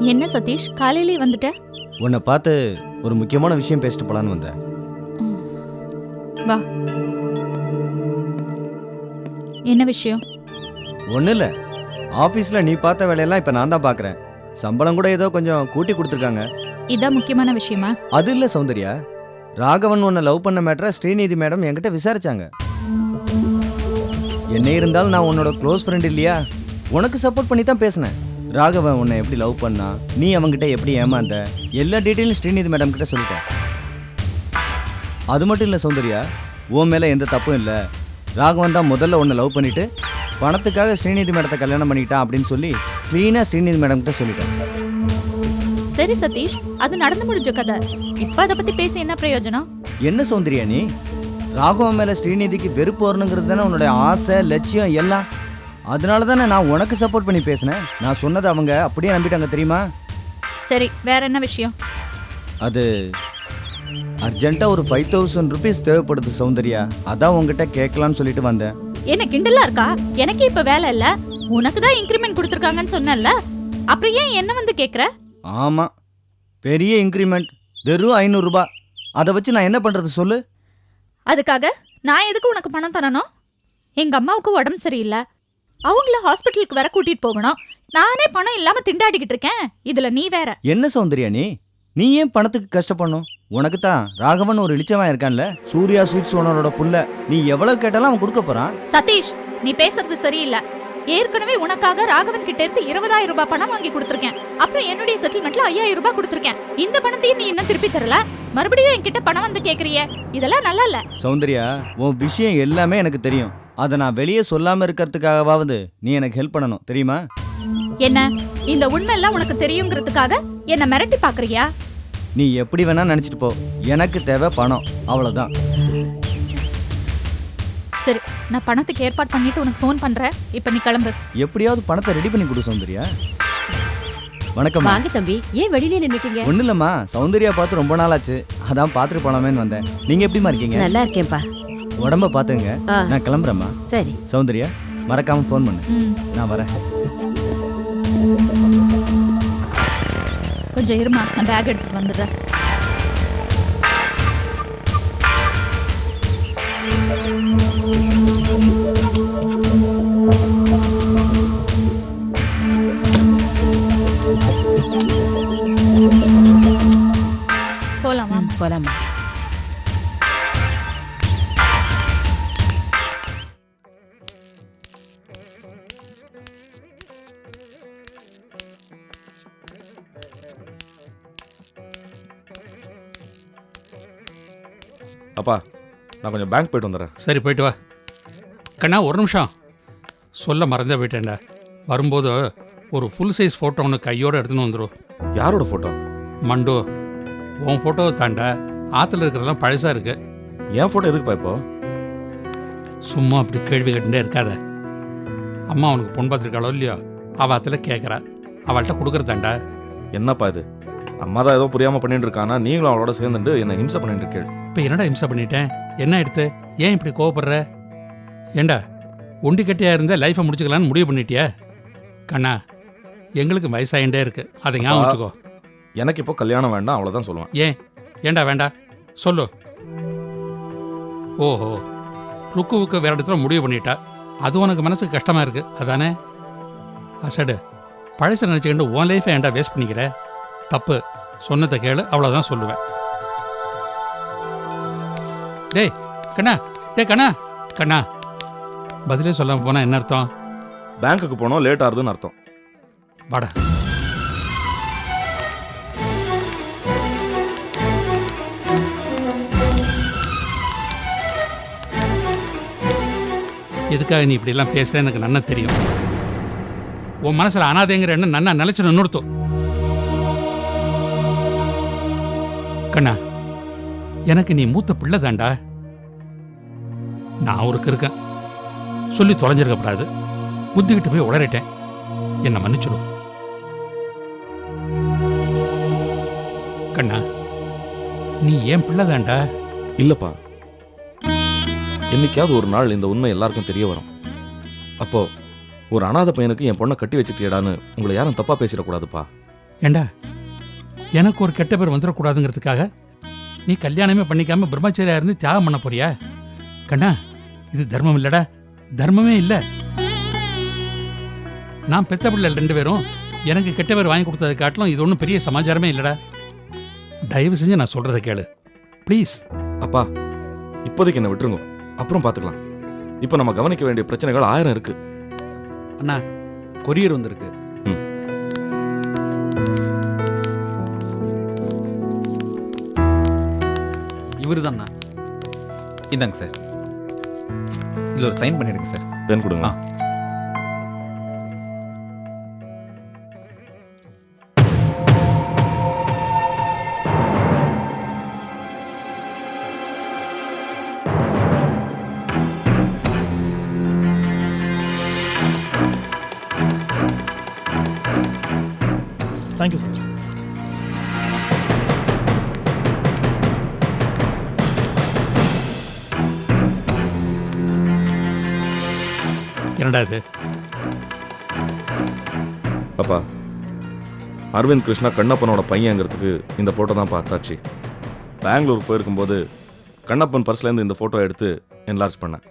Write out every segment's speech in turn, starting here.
என்ன சதீஷ் காலையிலே வந்துட்ட? உன்னை பார்த்து ஒரு முக்கியமான விஷயம் பேசிட்டு போலான்னு வந்தேன். வா. என்ன விஷயம்? ஒன்றும் இல்லை. ஆஃபீஸில் நீ பார்த்த வேலையெல்லாம் இப்போ நான் தான் பார்க்குறேன். சம்பளம் கூட ஏதோ கொஞ்சம் கூட்டி கொடுத்துருக்காங்க. இதான் முக்கியமான விஷயமா? அது இல்லை சௌந்தர்யா. ராகவன் உன்னை லவ் பண்ண மேட்டரை ஸ்ரீநிதி மேடம் என்கிட்ட விசாரிச்சாங்க. என்ன இருந்தாலும் நான் உன்னோட க்ளோஸ் ஃப்ரெண்ட் இல்லையா? உனக்கு சப்போர்ட் பண்ணி தான் பேசினேன். ராகவன் உன்னை எப்படி லவ் பண்ணா? நீ அவன்கிட்ட எப்படி ஏமாந்த? எல்லா டீட்டெயிலும் ஸ்ரீநிதி மேடம் கிட்ட சொல்லிட்டேன். அது மட்டும் இல்லை சௌந்தர்யா உன் மேலே எந்த தப்பும் இல்லை. ராகவன் தான் முதல்ல உன்னை லவ் பண்ணிட்டு பணத்துக்காக ஸ்ரீநிதி மேடத்தை கல்யாணம் பண்ணிக்கிட்டான் அப்படின்னு சொல்லி க்ளீனாக ஸ்ரீநிதி மேடம் கிட்ட சொல்லிட்டேன். சரி சதீஷ் அது நடந்து முடிஞ்ச கதை. இப்ப அத பத்தி பேசி என்ன பிரயோஜனம்? என்ன சௌந்தர்யா நீ? ராகவன் மேல ஸ்ரீநிதிக்கு வெறுப்பு வரணுங்கிறது தானே உன்னுடைய ஆசை லட்சியம் எல்லாம். அதனால தானே நான் உனக்கு சப்போர்ட் பண்ணி பேசினேன். நான் சொன்னதை அவங்க அப்படியே நம்பிட்டாங்க தெரியுமா? சரி வேற என்ன விஷயம்? அது அர்ஜென்ட்டாக ஒரு ஃபைவ் தௌசண்ட் ருபீஸ் தேவைப்படுது சௌந்தர்யா. அதான் உங்ககிட்ட கேட்கலான்னு சொல்லிட்டு வந்தேன். என்ன கிண்டலா இருக்கா? எனக்கு இப்ப வேலை இல்ல. உனக்கு தான் இன்கிரிமெண்ட் கொடுத்துருக்காங்கன்னு சொன்னல அப்புறம் ஏன் என்ன வந்து கேக்குற? ஆமாம் பெரிய இன்க்ரிமெண்ட் வெறும் ஐநூறுரூபா அதை வச்சு நான் என்ன பண்ணுறது சொல்லு? அதுக்காக நான் எதுக்கு உனக்கு பணம் தரணும்? எங்க அம்மாவுக்கு உடம்பு சரியில்லை. அவங்கள ஹாஸ்பிட்டலுக்கு வர கூட்டிட்டு போகணும். நானே பணம் இல்லாம திண்டாடிக்கிட்டு இருக்கேன். இதுல நீ வேற. என்ன சௌந்தர்யா நீ? நீ ஏன் பணத்துக்கு கஷ்டப்படணும்? உனக்கு தான் ராகவன் ஒரு இளிச்சவன் இருக்கான்ல சூர்யா ஸ்வீட்ஸ் ஓனரோட புள்ள. நீ எவ்வளவு கேட்டாலும் அவன் கொடுக்க போறான். சதீஷ் நீ பேசுறது சரியில்லை. ஏற்கனவே உனக்காக ராகவன் கிட்ட இருந்து இருபதாயிரம் ரூபாய் பணம் வாங்கி கொடுத்துருக்கேன். அப்புறம் என்னுடைய செட்டில்மெண்ட்ல ஐயாயிரம் ரூபாய் கொடுத்துருக்கேன். இந்த பணத்தையும் நீ இன்னும் திருப்பி தரல? மறுபடியும் என்கிட்ட பணம் வந்து கேக்குறியே? இதெல்லாம் நல்லா இல்ல. சௌந்தர்யா உன் விஷயம் எல்லாமே எனக்கு தெரியும். அதை நான் வெளியே சொல்லாம இருக்கிறதுக்காகவாவது நீ எனக்கு ஹெல்ப் பண்ணணும் தெரியுமா? என்ன? இந்த உண்மை எல்லாம் உனக்கு தெரியுங்கிறதுக்காக என்ன மிரட்டி பாக்குறியா நீ எப்படி வேணா நினைச்சிட்டு போ. எனக்கு தேவை பணம் அவ்வளவுதான். சரி நான் பணத்துக்கு ஏற்பாடு பண்ணிட்டு உனக்கு ஃபோன் பண்றேன். இப்ப நீ கிளம்பு. எப்படியாவது பணத்தை ரெடி பண்ணி கொடு சௌந்தர்யா. வணக்கம் வாங்க தம்பி ஏன் வெளியில நின்னுட்டீங்க? ஒன்றும் இல்லைம்மா சௌந்தர்யா பார்த்து ரொம்ப நாள் ஆச்சு அதான் பார்த்துட்டு போலாமேன்னு வந்தேன். நீங்க எப்படிமா இருக்கீங்க? நல்லா இருக்கேன்ப்பா. உடம்ப பார்த்துங்க. ஆ, நான் கிளம்புறேம்மா. சரி. சௌந்தர்யா மறக்காம ஃபோன் பண்ணு. ம், நான் வரேன். கொஞ்சம் இருமா நான் பேக் எடுத்துட்டு வந்துடுறேன். போலாமா? போலாமா நான் கொஞ்சம் பேங்க் போயிட்டு வந்துடுறேன். சரி போயிட்டு வா. கண்ணா ஒரு நிமிஷம். சொல்ல மறந்தே போயிட்டேன்டா. வரும்போது ஒரு ஃபுல் சைஸ் ஃபோட்டோ ஒன்று கையோடு எடுத்துன்னு வந்துடும் யாரோட ஃபோட்டோ மண்டு உன் ஃபோட்டோவை தாண்டா. ஆற்றுல இருக்கிறதெல்லாம் பழசாக இருக்கு. என் ஃபோட்டோ எதுக்குப்பா இப்போ? சும்மா அப்படி கேள்வி கேட்டுட்டே இருக்காத. அம்மா அவனுக்கு பொன் பார்த்துருக்காளோ இல்லையோ? அவள் ஆற்றுல கேட்குறா அவள்கிட்ட கொடுக்குறதாண்டா என்னப்பா இது? அம்மா தான் ஏதோ புரியாமல் பண்ணிட்டு இருக்கானா? நீங்களும் அவளோட சேர்ந்துட்டு என்னை ஹிம்சை பண்ணிட்டு இருக்கேள் இப்போ என்னடா இம்சை பண்ணிட்டேன்? என்ன எடுத்து? ஏன் இப்படி கோவப்படுற? ஏண்டா ஒண்டி கட்டியாக இருந்த லைஃப்பை முடிச்சுக்கலான்னு முடிவு பண்ணிட்டியா? கண்ணா எங்களுக்கு வயசாயிண்டே இருக்கு. அதை ஞாபகம் அப்பா. வச்சுக்கோ. எனக்கு இப்போ கல்யாணம் வேண்டாம் அவ்வளோதான் சொல்லுவேன். ஏன்? ஏண்டா வேண்டா சொல்லு. ஓஹோ ருக்குவுக்கு வேற இடத்துல முடிவு பண்ணிட்டா. அது உனக்கு மனசுக்கு கஷ்டமா இருக்கு. அதானே? அசடு. பழச நினச்சிக்கிட்டு உன் லைஃபை ஏன்டா வேஸ்ட் பண்ணிக்கிற? தப்பு. சொன்னதை கேளு அவ்வளோதான் சொல்லுவேன். டேய் கண்ணா டேய் கண்ணா கண்ணா. பதிலே சொல்லாம போனா என்ன அர்த்தம்? பேங்க்குக்கு போனோம் லேட் ஆகுதுன்னு அர்த்தம். வாடா. எதுக்காக நீ இப்படிலாம் பேசுற எனக்கு நன்னா தெரியும். உன் மனசுல அனாதைங்கிற எண்ணம் நன்னா நிலைச்சு நின்றுத்தோம் கண்ணா எனக்கு நீ மூத்த பிள்ளை தாண்டா நான் ஒரு இருக்கேன். சொல்லி தொலைஞ்சிருக்கப்படாது. புத்திக்கிட்டு போய் உளறிட்டேன். என்னை மன்னிச்சிடு. கண்ணா நீ ஏன் பிள்ளை தாண்டா இல்லைப்பா. என்னைக்காவது ஒரு நாள் இந்த உண்மை எல்லாருக்கும் தெரிய வரும். அப்போ ஒரு அனாதை பையனுக்கு என் பொண்ணை கட்டி வச்சுட்டியடான்னு உங்களை யாரும் தப்பா பேசிடக்கூடாதுப்பா. ஏண்டா? எனக்கு ஒரு கெட்ட பேர் வந்துடக்கூடாதுங்கிறதுக்காக நீ கல்யாணமே பண்ணிக்காம பிரம்மச்சரியா இருந்து தியாகம் பண்ண போறியா? கண்ணா இது தர்மம் இல்லடா. தர்மமே இல்ல. நான் பெத்த பிள்ளை ரெண்டு பேரும் எனக்கு கெட்ட பேர் வாங்கி கொடுத்ததை காட்டிலும் இது ஒன்றும் பெரிய சமாச்சாரமே இல்லடா. தயவு செஞ்சு நான் சொல்றதை கேளு. ப்ளீஸ் அப்பா இப்போதைக்கு என்ன விட்டுருங்க. அப்புறம் பார்த்துக்கலாம். இப்போ நம்ம கவனிக்க வேண்டிய பிரச்சனைகள் ஆயிரம் இருக்கு. அண்ணா கொரியர் வந்திருக்கு. இவரு தான்ண்ணா இந்தாங்க சார். இதில் ஒரு சைன் பண்ணிடுங்க சார். பென் கொடுங்க. அரவிந்த் கிருஷ்ணா கண்ணப்பனோட பையங்கிறதுக்கு இந்த ஃபோட்டோ தான் பார்த்தாச்சு. பெங்களூர் போயிருக்கும்போது கண்ணப்பன் பர்ஸ்லேருந்து இந்த ஃபோட்டோ எடுத்து என்லார்ஜ் பண்ணேன்.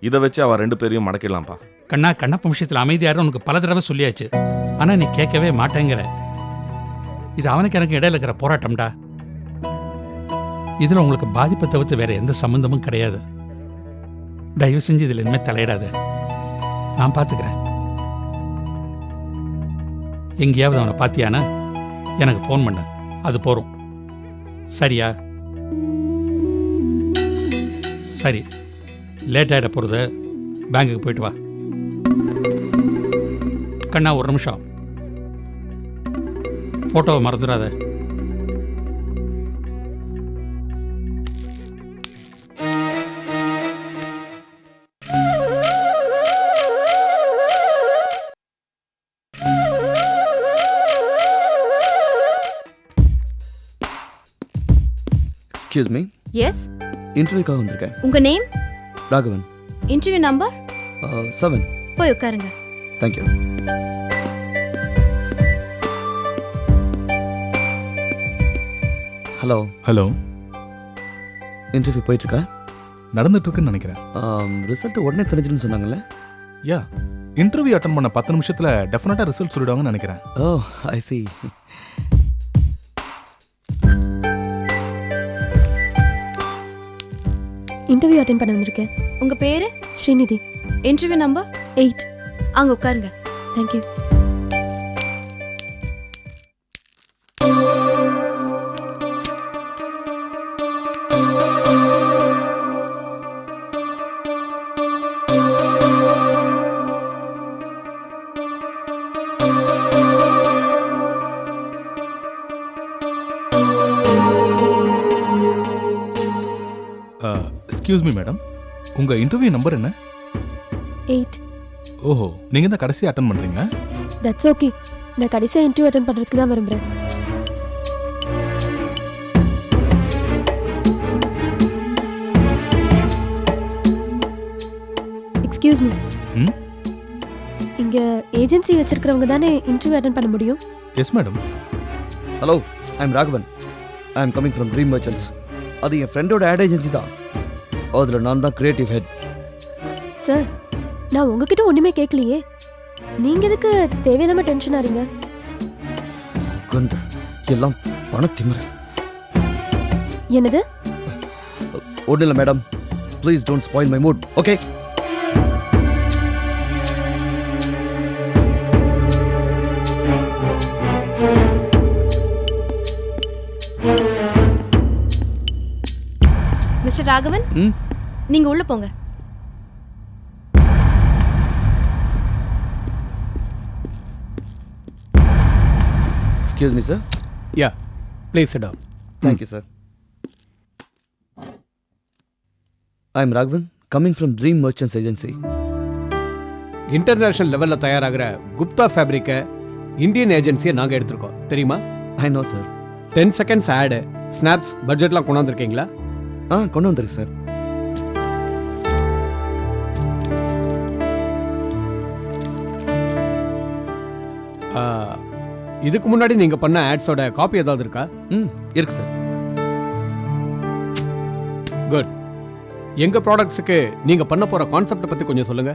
இதை வச்சு அவன் ரெண்டு பேரையும் மடக்கிடலாம்ப்பா. கண்ணா கண்ணப்பன் விஷயத்தில் அமைதியாரு உனக்கு பல தடவை சொல்லியாச்சு. ஆனால் நீ கேட்கவே மாட்டேங்கிற. இது அவனுக்கு எனக்கு இடையில இருக்கிற போராட்டம்டா. இதில் உங்களுக்கு பாதிப்பை தவிர்த்து வேற எந்த சம்மந்தமும் கிடையாது. தயவு செஞ்சு இதில் இனிமேல் தலையிடாத. நான் பார்த்துக்கிறேன் எங்கேயாவது அவனை பார்த்தியானா? எனக்கு ஃபோன் பண்ண. அது போகிறோம் சரியா? சரி. லேட் ஆகிட போகிறது பேங்குக்கு போயிட்டு வா. கண்ணா ஒரு நிமிஷம். ஃபோட்டோவை மறந்துடாத. எக்ஸ்கியூஸ் மீ எஸ் இன்டர்வியூக்காக வந்திருக்கேன். உங்க name Raghavan. Interview number seven போய் உட்காருங்க. Thank you hello hello interview போயிட்டுருக்கா? நடந்துட்டு இருக்குன்னு நினைக்கிறேன் ரிசல்ட் உடனே தெரிஞ்சிருன்னு சொன்னாங்கல்ல? யா இன்டர்வியூ அட்டன் பண்ண பத்து நிமிஷத்துல டெஃபினட்டா ரிசல்ட் சொல்லிடுவாங்கன்னு நினைக்கிறேன். O I C interview attend பண்ண வந்திருக்கேன் உங்க பேரு? ஸ்ரீநிதி. இன்டர்வியூ நம்பர் எயிட் அங்க உட்காருங்க. Thank you excuse me madam உங்க இன்டர்வியூ நம்பர் என்ன? எயிட் ஓஹோ நீங்க தான் கடைசி அட்டன் பண்றீங்க? தட்ஸ் ஓகே நான் கடைசியாக இன்டர்வியூ அட்டன் பண்ணுறதுக்கு தான் விரும்புகிறேன் எக்ஸ்கியூஸ் மீ ம்? இங்கே ஏஜென்சி வச்சிருக்கிறவங்க தானே இன்டர்வியூ அட்டன் பண்ண முடியும்? Yes madam hello I am Raghavan I am coming from dream merchants அது என் ஃப்ரெண்டோட ஆட் ஏஜென்சி தான். அதில் நான் தான் கிரியேட்டிவ் ஹெட் சார் நான் உங்ககிட்ட ஒன்றுமே கேட்கலையே நீங்கள் எதுக்கு தேவையில்லாம டென்ஷன் ஆறீங்க? உட்காந்து எல்லாம் பணத்திமிர என்னது? ஒன்றும் இல்லை madam please don't spoil my mood okay mister Raghavan ம் நீங்க உள்ள போங்க. Excuse me sir ya please down thank you sir I am Raghavan coming from dream merchants agency international லெவலில் தயாராகிற குப்தா ஃபேப்ரிக்கை இந்தியன் ஏஜென்சியை நாங்கள் எடுத்திருக்கோம். தெரியுமா? I know sir ten seconds ஆடு ஸ்னாப்ஸ் பட்ஜெட்லாம் கொண்டாந்துருக்கீங்களா? ஆ கொண்டு வந்திருக்கு சார் இதுக்கு முன்னாடி நீங்க பண்ண ஆட்ஸோட காப்பி ஏதாவது இருக்கா? ம் இருக்கு சார். குட். எங்க ப்ராடக்ட்ஸுக்கு நீங்க பண்ண போற கான்செப்ட் பத்தி கொஞ்சம் சொல்லுங்க.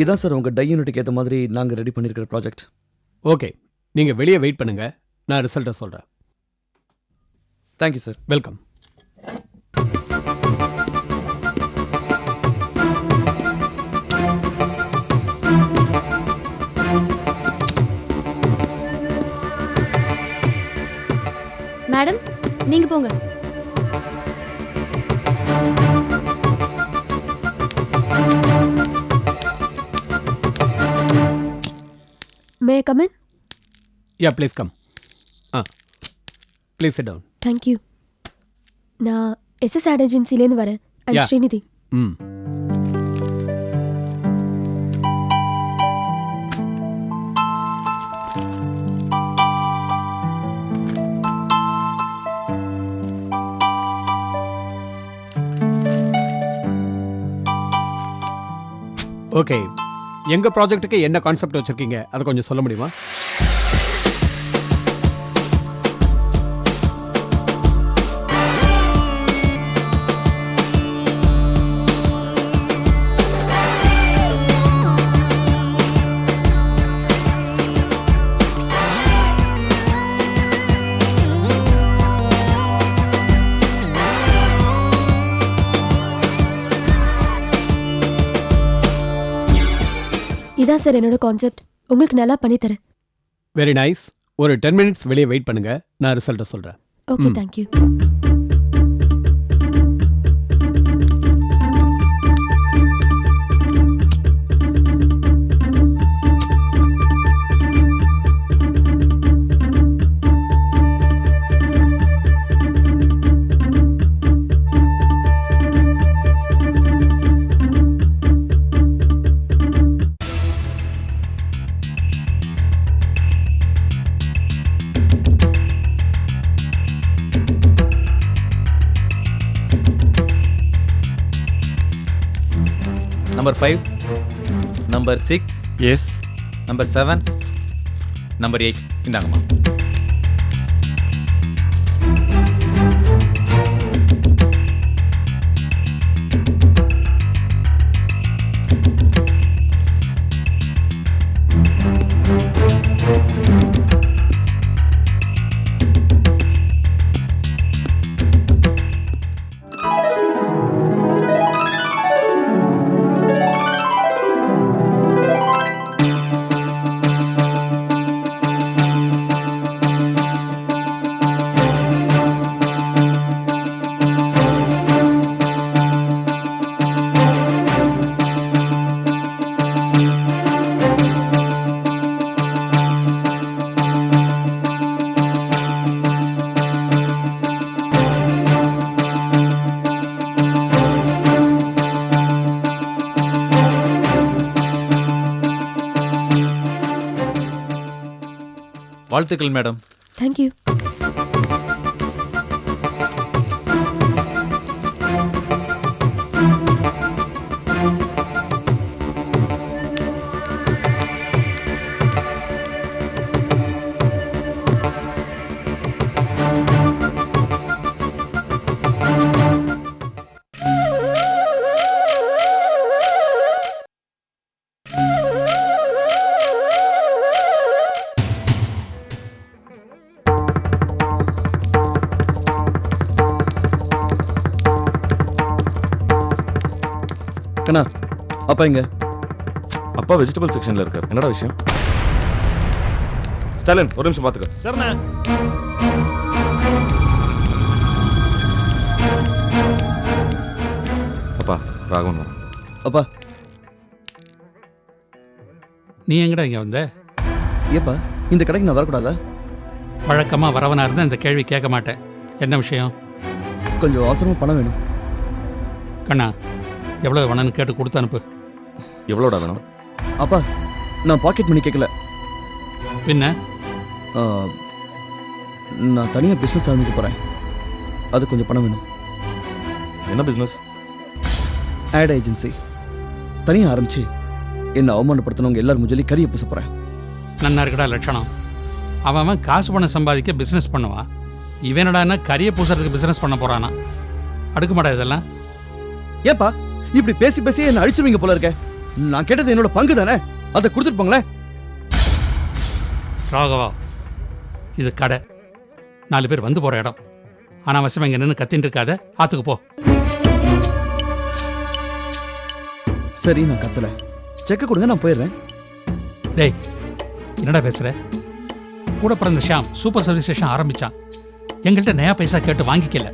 இதான் சார் உங்கள் டை யூனிட்டுக்கு ஏற்ற மாதிரி நாங்கள் ரெடி பண்ணியிருக்கிற ப்ராஜெக்ட் ஓகே நீங்க வெளியே வெயிட் பண்ணுங்க. நான் ரிசல்ட்டை சொல்றேன். தேங்க்யூ சார் வெல்கம் மேடம் நீங்க போங்க. May come in yeah please come ah please sit down thank you நான் எஸ்எஸ் ஆட் ஏஜென்சிலேருந்து வரேன் ஐம் Yeah. ஸ்ரீநிதி ம் ஓகே எங்க ப்ராஜெக்ட்டுக்கு என்ன கான்செப்ட் வச்சிருக்கீங்க? அதை கொஞ்சம் சொல்ல முடியுமா? இதான் சார் என்னோட கான்செப்ட் உங்களுக்கு நல்லா பண்ணித்தரேன். வெரி நைஸ் ஒரு டென் மினிட்ஸ் வெளியே வெயிட் பண்ணுங்க. நான் ரிசல்ட்டை சொல்றேன். Okay. Thank you number six yes number seven number eight இந்தாங்கம்மா. வாழ்த்துக்கள் மேடம். தேங்க்யூ அப்பா இங்க அப்பா வெஜிடபிள் செக்ஷன்ல இருக்கார். என்னடா விஷயம்? ஸ்டாலின் ஒரு நிமிஷம் பார்த்துக்க சரிண்ணா அப்பா ராகவன் வரான். அப்பா. நீ எங்கடா இங்கே வந்த? ஏப்பா இந்த கடைக்கு நான் வரக்கூடாதா? வழக்கமாக வரவனா இருந்தால் இந்த கேள்வி கேட்க மாட்டேன். என்ன விஷயம்? கொஞ்சம் அவசரமாக பணம் வேணும். கண்ணா எவ்வளோ வேணும்னு கேட்டு கொடுத்து அனுப்பு. எவ்வளோடா வேணும்? அப்பா நான் பாக்கெட் மணி கேட்கல. பின்ன? ஆ, நான் தனியாக பிஸ்னஸ் ஆரம்பிக்க போகிறேன் அது கொஞ்சம் பணம் வேணும். என்ன பிஸ்னஸ் ஆட் ஏஜென்சி தனியாக ஆரம்பிச்சு என்னை அவமானப்படுத்தினவங்க எல்லாரும் முஜலி கறியை பூச போகிறேன் நன்னா இருக்கடா லட்சணம். அவன் அவன் காசு பணம் சம்பாதிக்க பிஸ்னஸ் பண்ணுவான். இவனடான்னா கறியை பூசுறதுக்கு பிஸ்னஸ் பண்ண போறானா? அடுக்குமாடா இதெல்லாம். ஏப்பா இப்படி பேசி பேசி என்ன அழிச்சிருவீங்க போல இருக்க. நான் கேட்டது என்னோட பங்கு தானே? அதை கொடுத்துட்டு போங்களேன். ராகவா இது கடை. நாலு பேர் வந்து போகிற இடம். அனாவசியமாக இங்கே நின்று கத்தின்னு இருக்காத. ஆத்துக்கு போ. சரி நான் கத்தல. செக்க கொடுங்க நான் போயிடுறேன். டேய் என்னடா பேசுற? கூட பிறந்த ஷாம் சூப்பர் சர்வீஸ் ஸ்டேஷன் ஆரம்பிச்சான். எங்கள்கிட்ட நயா பைசா கேட்டு வாங்கிக்கல.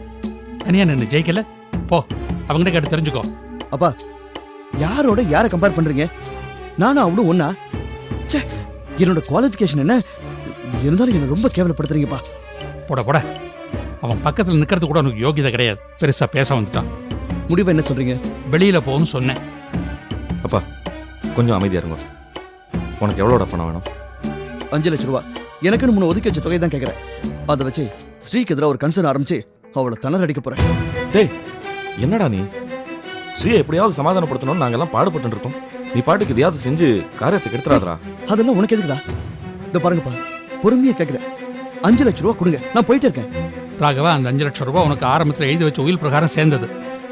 தனியா நின்று ஜெயிக்கல. போ அவங்ககிட்ட கேட்டு தெரிஞ்சுக்கோ. அப்பா யாரோட யாரை கம்பேர் பண்றீங்க? நானும் அவனும் ஒண்ணா ச்சே என்னோட குவாலிஃபிகேஷன் என்ன? இருந்தாலும் என்ன ரொம்ப கேவலப்படுத்துறீங்கப்பா. போட போட. அவன் பக்கத்தில் நிற்கிறது கூட உனக்கு யோகியதை கிடையாது. பெருசா பேச வந்துட்டான். முடிவை என்ன சொல்றீங்க? வெளியில போன்னு சொன்னேன். அப்பா கொஞ்சம் அமைதியா இருங்க. உனக்கு எவ்வளோட பணம் வேணும்? அஞ்சு லட்ச ரூபா. எனக்குன்னு முன்ன ஒதுக்கி வச்ச தொகை தான் கேட்கறேன் அதை வச்சு ஸ்ரீக்கு எதிராக ஒரு கன்சர்ன் ஆரம்பிச்சு அவளை திணற அடிக்க போறேன். டேய் என்னடா நீ? ஸ்ரீயை எப்படியாவது சமாதானப்படுத்தணும்னு நாங்கெல்லாம் பாடுபட்டு இருக்கோம் நீ பாட்டுக்கு இதையாவது செஞ்சு காரியத்தை கெடுத்துறாதடா அதெல்லாம் உனக்கு எதுக்குடா? இந்த பாருங்கப்பா பொறுமையா கேட்கறேன் அஞ்சு லட்ச ரூபா கொடுங்க நான் போயிட்டே இருக்கேன். ராகவா அந்த அஞ்சு லட்சம் ரூபாய் உனக்கு ஆரம்பத்தில் எழுதி வச்ச உயில் பிரகாரம் சேர்ந்தது.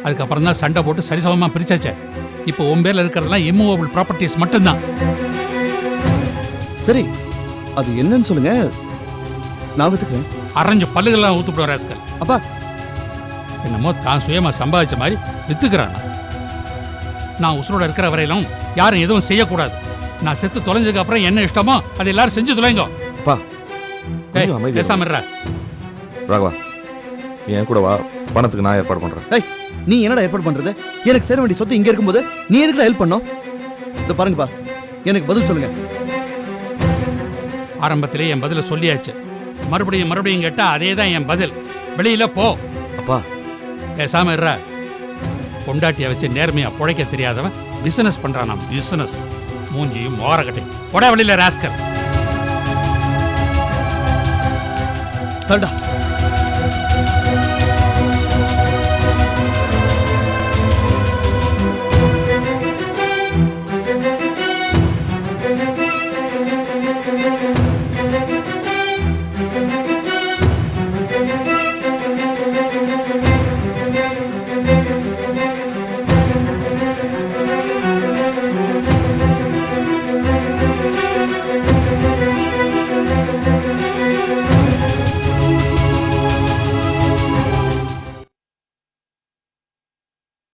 அதுக்கப்புறம் தான் சண்டை போட்டு சரிசமமா பிரிச்சாச்சே. இப்போ உன் பேர்ல இருக்கிறதெல்லாம் இம்மூவபிள் ப்ராப்பர்ட்டிஸ் மட்டும்தான். சரி அது என்னன்னு சொல்லுங்க. நான் வித்துக்கிறேன் அரைஞ்சு பல்லுகள்லாம் ஊத்துப்படுற ராஸ்கல். அப்பா. என்னமோ தான் சுயமா சம்பாதிச்ச மாதிரி வித்துக்கிறான்? நான் உசுரோட இருக்கிற வரையிலும் யாரும் எதுவும் செய்யக்கூடாது. நான் செத்து தொலைஞ்சதுக்கு அப்புறம் என்ன இஷ்டமோ அதை எல்லாரும் செஞ்சு தொலைங்க. அப்பா ஏய், கொஞ்சம் அமைதியா பேசாம இருடா. ராகவா நீ என் கூட வா. பணத்துக்கு நான் ஏற்பாடு பண்றேன். நீ என்னடா ஏற்பாடு பண்றது? எனக்கு சேர வேண்டிய சொத்து இங்க இருக்கும்போது நீ எதுக்குடா ஹெல்ப் பண்ணோம்? இந்த பாருங்கப்பா எனக்கு பதில் சொல்லுங்க. ஆரம்பத்திலே என் பதில சொல்லியாச்சு. மறுபடியும் மறுபடியும் கேட்டா அதே தான் என் பதில். வெளியில போ. அப்பா. பேசாம இருடா. பொண்டாட்டியை வச்சு நேர்மையாக புழைக்க தெரியாதவன் பிசினஸ் பண்றான் பிசினஸ் மூஞ்சியும் மோரக்கட்டை போடா வெளியில ராஸ்கர். தள்ளுடா.